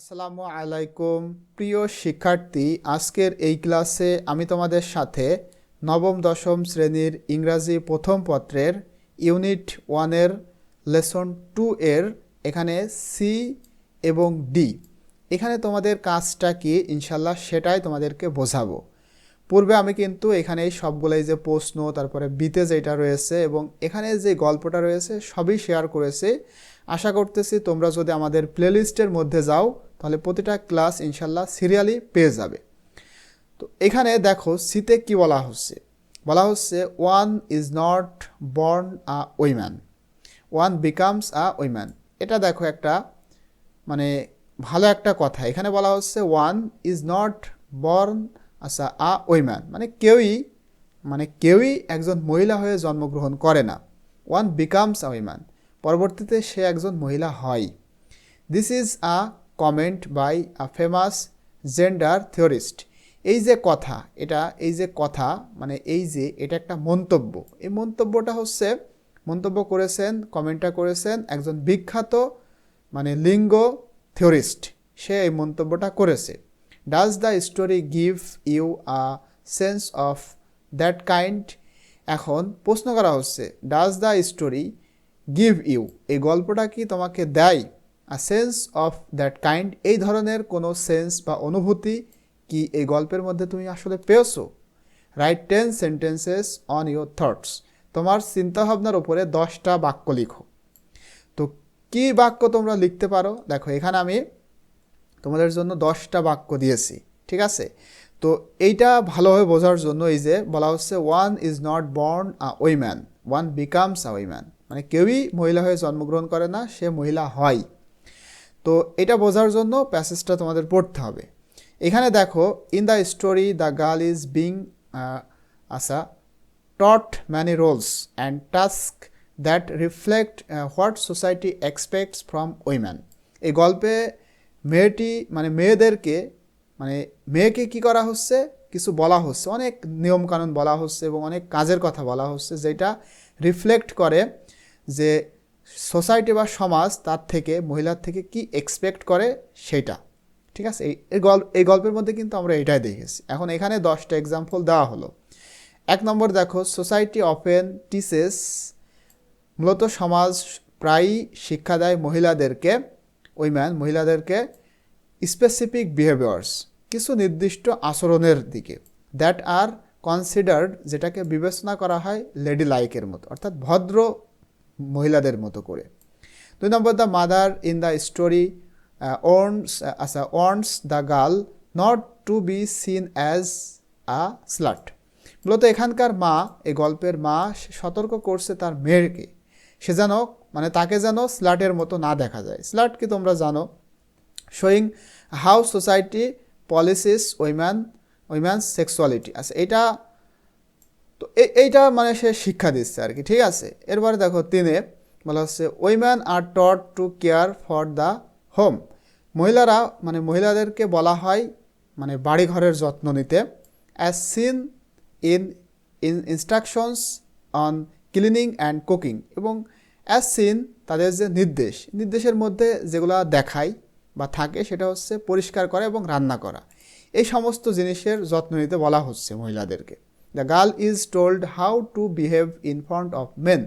আসসালামু আলাইকুম। প্রিয় শিক্ষার্থী, আজকের এই ক্লাসে আমি তোমাদের সাথে নবম, দশম শ্রেণির ইংরাজি প্রথম পত্রের ইউনিট ওয়ানের লেসন টু এর এখানে সি এবং ডি এখানে তোমাদের কাজটা কি? ইনশাল্লাহ সেটাই তোমাদেরকে বোঝাবো। পূর্বে আমি কিন্তু এখানে সবগুলোই যে প্রশ্ন, তারপরে বিতে যেটা রয়েছে এবং এখানে যে গল্পটা রয়েছে সবই শেয়ার করেছি। আশা করতেছি তোমরা যদি আমাদের প্লেলিস্টের মধ্যে যাও, তাহলে প্রতিটা ক্লাস ইনশাল্লাহ সিরিয়ালি পেয়ে যাবে। তো এখানে দেখো সিতে কি বলা হচ্ছে? বলা হচ্ছে one is not born a woman one becomes a woman এটা দেখো একটা মানে ভালো একটা কথা। এখানে বলা হচ্ছে ওয়ান ইজ নট বর্ন আচ্ছা আ ওইম্যান মানে কেউই মানে কেউই একজন মহিলা হয়ে জন্মগ্রহণ করে না। ওয়ান বিকামস আ ওইম্যান পরবর্তীতে সে একজন মহিলা হয়। This is a comment by a famous gender theorist এই যে কথা, এটা, এই যে কথা মানে এই যে, এটা একটা মন্তব্য। এই মন্তব্যটা হচ্ছে, মন্তব্য করেছেন কমেন্টটা করেছেন একজন বিখ্যাত মানে লিঙ্গ থিওরিস্ট সে এই মন্তব্যটা করেছে। Does the story give you a sense of that kind এখন প্রশ্ন করা হচ্ছে does the story give you এই গল্পটা কি তোমাকে দেয় a sense of that kind এই ধরনের কোনো সেন্স বা অনুভূতি কি এই গল্পের মধ্যে তুমি আসলে পেয়েছ? Write ten sentences on your thoughts তোমার চিন্তাভাবনার উপরে দশটা বাক্য লিখো। তো কি বাক্য তোমরা লিখতে পারো? দেখো, এখানে আমি তোমাদের জন্য দশটা বাক্য দিয়েছি, ঠিক আছে? তো এইটা ভালোভাবে বোঝার জন্য এই যে বলা হচ্ছে one is not born a woman one becomes a woman মানে কেউই মহিলা হয়ে জন্মগ্রহণ করে না, সে মহিলা হয়। তো এটা বোঝার জন্য প্যাসেজটা তোমাদের পড়তে হবে। এখানে দেখো in the story the girl is being আসা taught many roles and task that reflect what society expects from woman এই গল্পে মেয়েটি মানে মেয়েদেরকে মানে মেয়েকে কি করা হচ্ছে? কিছু বলা হচ্ছে। অনেক নিয়মকানুন বলা হচ্ছে এবং অনেক কাজের কথা বলা হচ্ছে যেটা রিফ্লেক্ট করে যে সোসাইটি বা সমাজ তার থেকে, মহিলার থেকে কি এক্সপেক্ট করে সেটা। ঠিক আছে? এই গল্প এই গল্পের মধ্যে কিন্তু আমরা এটাই দেখেছি। এখন এখানে দশটা এক্সাম্পল দেওয়া হলো। এক নম্বর দেখো সোসাইটি অফেন টিসেস মূলত সমাজ প্রায়ই শিক্ষা দেয় মহিলাদেরকে উইম্যান মহিলাদেরকে স্পেসিফিক বিহেভিয়ার্স কিছু নির্দিষ্ট আচরণের দিকে দ্যাট আর কনসিডার্ড যেটাকে বিবেচনা করা হয় লেডি লাইকের মতো, অর্থাৎ ভদ্র মহিলাদের মতো করে। দুই নম্বর the mother in the story warns আচ্ছা warns the girl not to be seen as a slut মূলত এখানকার মা, এই গল্পের মা সতর্ক করছে তার মেয়েকে। সে যেন মানে তাকে যেন স্লাটের মতো না দেখা যায়। স্লাট কি তোমরা জানো? Showing how society polices woman woman's sexuality আচ্ছা এটা তো এইটা মানে সে শিক্ষা দিচ্ছে আর কি, ঠিক আছে? এরপরে দেখো তিনে বলা হচ্ছে woman are taught to care for the home মহিলারা মানে মহিলাদেরকে বলা হয় মানে বাড়ি ঘরের যত্ন নিতে as seen in in instructions on cleaning and cooking এবং অ্যাজ সিন তাদের যে নির্দেশ, নির্দেশের মধ্যে যেগুলো দেখায় বা থাকে সেটা হচ্ছে পরিষ্কার করা এবং রান্না করা। এই সমস্ত জিনিসের যত্ন নিতে বলা হচ্ছে মহিলাদেরকে। The girl is told how to behave in front of men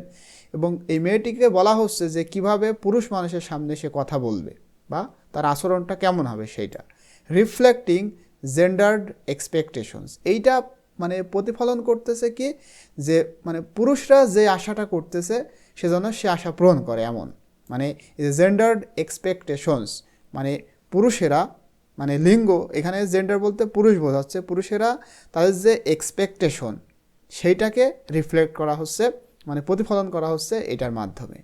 এবং এই মেয়েটিকে বলা হচ্ছে যে কীভাবে পুরুষ মানুষের সামনে সে কথা বলবে বা তার আচরণটা কেমন হবে সেইটা। রিফ্লেক্টিং জেন্ডার্ড এক্সপেকটেশনস এইটা মানে প্রতিফলন করতেছে কি? যে মানে পুরুষরা যে আশাটা করতেছে সেজন্য সে আশা পূরণ করে এমন। মানে জেন্ডার্ড এক্সপেকটেশনস মানে পুরুষেরা মানে লিঙ্গ, এখানে জেন্ডার বলতে পুরুষ বোঝাচ্ছে, পুরুষেরা তাদের যে এক্সপেকটেশন সেইটাকে রিফ্লেক্ট করা হচ্ছে মানে প্রতিফলন করা হচ্ছে এটার মাধ্যমে।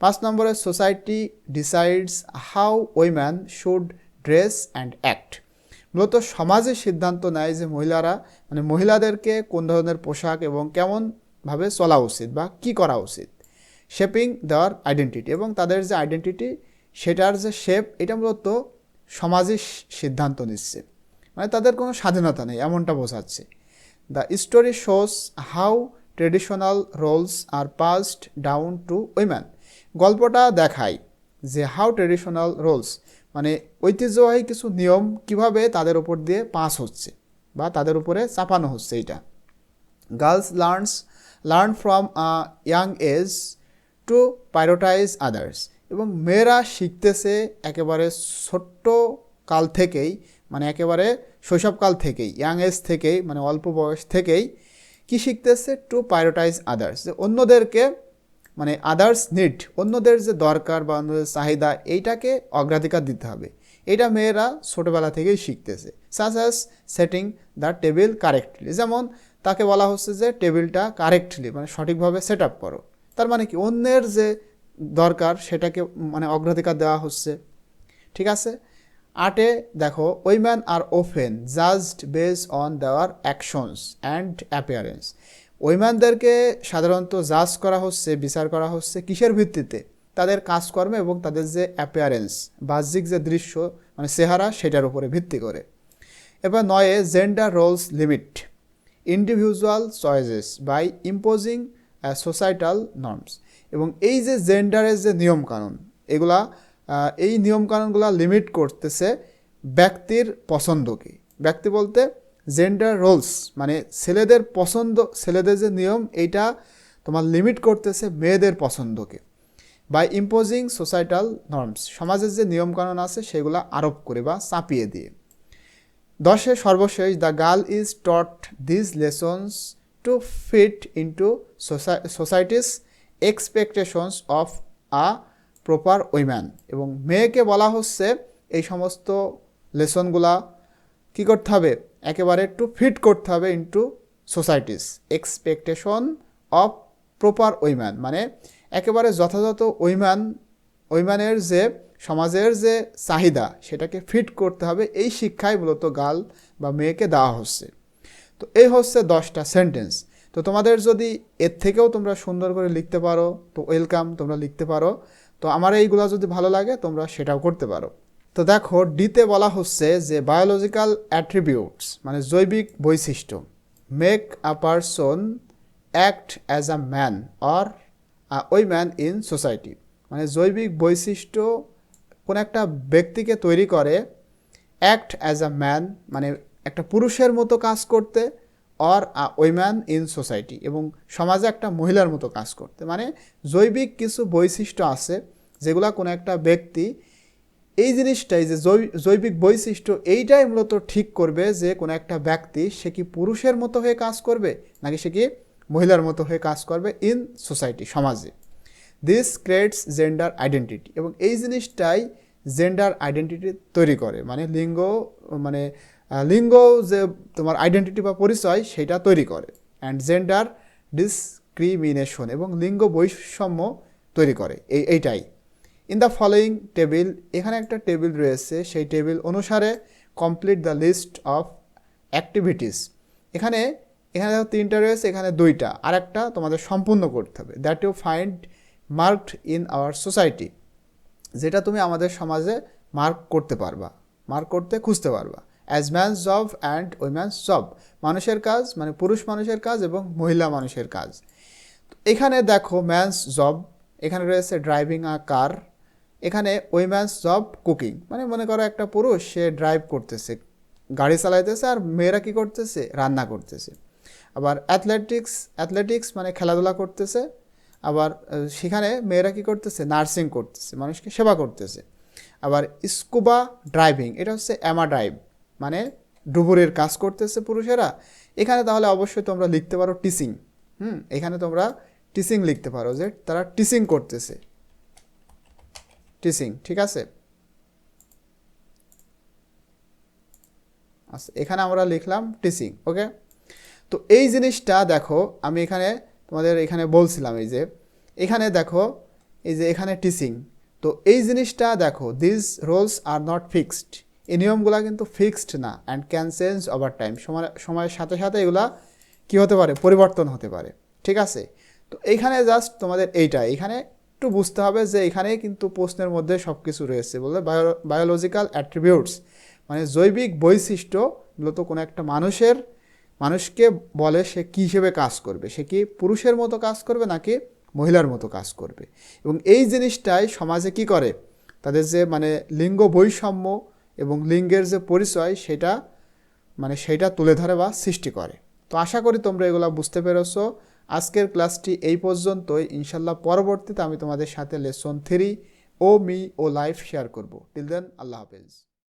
পাঁচ নম্বরে society decides how woman should dress and act মূলত সমাজে সিদ্ধান্ত নেয় যে মহিলারা মানে মহিলাদেরকে কোন ধরনের পোশাক এবং কেমনভাবে চলা উচিত বা কি করা উচিত। শেপিং দেওয়ার আইডেন্টিটি এবং তাদের যে আইডেন্টিটি, সেটার যে শেপ, এটা মূলত সমাজই সিদ্ধান্ত নিচ্ছে। মানে তাদের কোনো স্বাধীনতা নেই, এমনটা বোঝাচ্ছে। The story shows how traditional roles are passed down to woman গল্পটা দেখায় যে হাউ ট্রেডিশনাল রোলস মানে ঐতিহ্যবাহী কিছু নিয়ম কীভাবে তাদের উপর দিয়ে পাস হচ্ছে বা তাদের উপরে চাপানো হচ্ছে এটা girls learns learn from young age to prioritize others এবং মেয়েরা শিখতেছে একেবারে ছোট্ট কাল থেকেই মানে একেবারে শৈশবকাল থেকেই ইয়াং এজ থেকেই মানে অল্প বয়স থেকেই, কি শিখতেছে? টু প্রায়োরিটাইজ আদার্স যে অন্যদেরকে মানে আদার্স নিড অন্যদের যে দরকার বা অন্যদের চাহিদা, এইটাকে অগ্রাধিকার দিতে হবে। এটা মেয়েরা ছোটোবেলা থেকেই শিখতেছে। Such as setting the table correctly যেমন তাকে বলা হচ্ছে যে টেবিলটা কারেক্টলি মানে সঠিকভাবে সেট আপ করো। তার মানে কি? অন্যের যে দরকার সেটাকে মানে অগ্রাধিকার দেওয়া হচ্ছে। ঠিক আছে? আটে দেখো women are often judged based on their actions and appearance ওইম্যানদেরকে সাধারণত জাজ করা হচ্ছে, বিচার করা হচ্ছে কিসের ভিত্তিতে? তাদের কাজকর্ম এবং তাদের যে অ্যাপিয়ারেন্স বাহ্যিক যে দৃশ্য মানে চেহারা, সেটার উপরে ভিত্তি করে। এবার নয়ে gender roles limit individual choices by imposing societal norms এবং এই যে জেন্ডারের যে নিয়মকানুন, এগুলা এই নিয়মকানুনগুলো লিমিট করতেছে ব্যক্তির পছন্দকে। ব্যক্তি বলতে জেন্ডার রোলস মানে ছেলেদের পছন্দ, ছেলেদের যে নিয়ম, এইটা তোমার লিমিট করতেছে মেয়েদের পছন্দকে। বাই ইম্পোজিং সোসাইটাল নর্মস সমাজের যে নিয়মকানুন আছে, সেগুলো আরোপ করে বা চাপিয়ে দিয়ে। দশে সর্বশেষ the girl is taught this lessons to fit into society's expectations of a proper woman এবং মেয়েকে বলা হচ্ছে এই সমস্ত লেসনগুলা কী করতে হবে? একেবারে একটু ফিট করতে হবে into society's expectation of proper woman মানে একেবারে যথাযথ উইম্যান ওইমানের যে, সমাজের যে চাহিদা, সেটাকে ফিট করতে হবে। এই শিক্ষাই মূলত গাল বা মেয়েকে দেওয়া হচ্ছে। তো এই হচ্ছে দশটা সেন্টেন্স তো তোমাদের যদি এর থেকেও তোমরা সুন্দর করে লিখতে পারো, তো ওয়েলকাম তোমরা লিখতে পারো। তো আমার এইগুলো যদি ভালো লাগে, তোমরা সেটাও করতে পারো। তো দেখো ডিতে বলা হচ্ছে যে বায়োলজিক্যাল অ্যাট্রিবিউটস মানে জৈবিক বৈশিষ্ট্য make a person act as a man or woman in society মানে জৈবিক বৈশিষ্ট্য কোন একটা ব্যক্তিকে তৈরি করে অ্যাক্ট অ্যাজ আ ম্যান মানে একটা পুরুষের মতো কাজ করতে or a woman in society এবং সমাজে একটা মহিলার মতো কাজ করতে। মানে জৈবিক কিছু বৈশিষ্ট্য আছে যেগুলা কোনো একটা ব্যক্তি এই জিনিসটাই যে জৈবিক বৈশিষ্ট্য এইটাই মূলত ঠিক করবে যে কোনো একটা ব্যক্তি সে কি পুরুষের মতো হয়ে কাজ করবে নাকি সে কি মহিলার মতো হয়ে কাজ করবে ইন সোসাইটি সমাজে। দিস ক্রিয়েটস জেন্ডার আইডেন্টিটি এবং এই জিনিসটাই জেন্ডার আইডেন্টিটি তৈরি করে। মানে লিঙ্গ মানে লিঙ্গ যে তোমার আইডেন্টিটি বা পরিচয় সেটা তৈরি করে। অ্যান্ড জেন্ডার ডিসক্রিমিনেশন এবং লিঙ্গ বৈষম্য তৈরি করে। এই, এইটাই। ইন দ্য ফলোয়িং টেবিল এখানে একটা টেবিল রয়েছে। সেই টেবিল অনুসারে complete the list of activities এখানে এখানে তিনটা রয়েছে, এখানে দুইটা। আর একটা তোমাদের সম্পূর্ণ করতে হবে। That you find marked in our society যেটা তুমি আমাদের সমাজে মার্ক করতে পারবা মার্ক করতে খুঁজতে পারবা। As man's job and woman's job মানুষের কাজ মানে পুরুষ মানুষের কাজ এবং মহিলা মানুষের কাজ। এখানে দেখো ম্যানস জব এখানে রয়েছে ড্রাইভিং আ কার এখানে উইম্যানস জব কুকিং মানে মনে করো একটা পুরুষ সে ড্রাইভ করতেছে, গাড়ি চালাইতেছে আর মেয়েরা কী করতেছে? রান্না করতেছে। আবার অ্যাথলেটিক্স অ্যাথলেটিক্স মানে খেলাধুলা করতেছে আবার সেখানে মেয়েরা কী করতেছে? নার্সিং করতেছে, মানুষকে সেবা করতেছে। আবার স্কুবা ড্রাইভিং, এটা হচ্ছে অ্যামা ড্রাইভ মানে ডুবুরের কাজ করতেছে পুরুষেরা। এখানে তাহলে অবশ্যই তোমরা লিখতে পারো টিচিং, হুম? এখানে তোমরা টিচিং লিখতে পারো যে তারা টিচিং করতেছে। টিচিং, ঠিক আছে? আচ্ছা এখানে আমরা লিখলাম টিচিং, ওকে? তো এই জিনিসটা দেখো, আমি এখানে তোমাদের এখানে বলছিলাম এই যে, এখানে দেখো, এই যে এখানে টিচিং তো এই জিনিসটা দেখো this roles are not fixed এই নিয়মগুলো কিন্তু ফিক্সড না and can change over time সময়, সময়ের সাথে সাথে এগুলা কী হতে পারে, পরিবর্তন হতে পারে, ঠিক আছে? তো এইখানে জাস্ট তোমাদের এইটা, এখানে একটু বুঝতে হবে যে এখানে কিন্তু প্রশ্নের মধ্যে সব কিছু রয়েছে বলে বায়োলজিক্যাল অ্যাট্রিবিউটস মানে জৈবিক বৈশিষ্ট্য মূলত কোনো একটা মানুষের মানুষকে বলে সে কী হিসেবে কাজ করবে? সে কি পুরুষের মতো কাজ করবে নাকি মহিলার মতো কাজ করবে? এবং এই জিনিসটাই সমাজে কি করে? তাদের যে মানে লিঙ্গ বৈষম্য এবং লিঙ্গের যে পরিচয় সেটা মানে সেটা তুলে ধরে বা সৃষ্টি করে। তো আশা করি তোমরা এগুলো বুঝতে পেরেছ। আজকের ক্লাসটি এই পর্যন্তই। ইনশাল্লাহ পরবর্তীতে আমি তোমাদের সাথে lesson three o me o life share করব। টিল দেন আল্লাহ হাফেজ।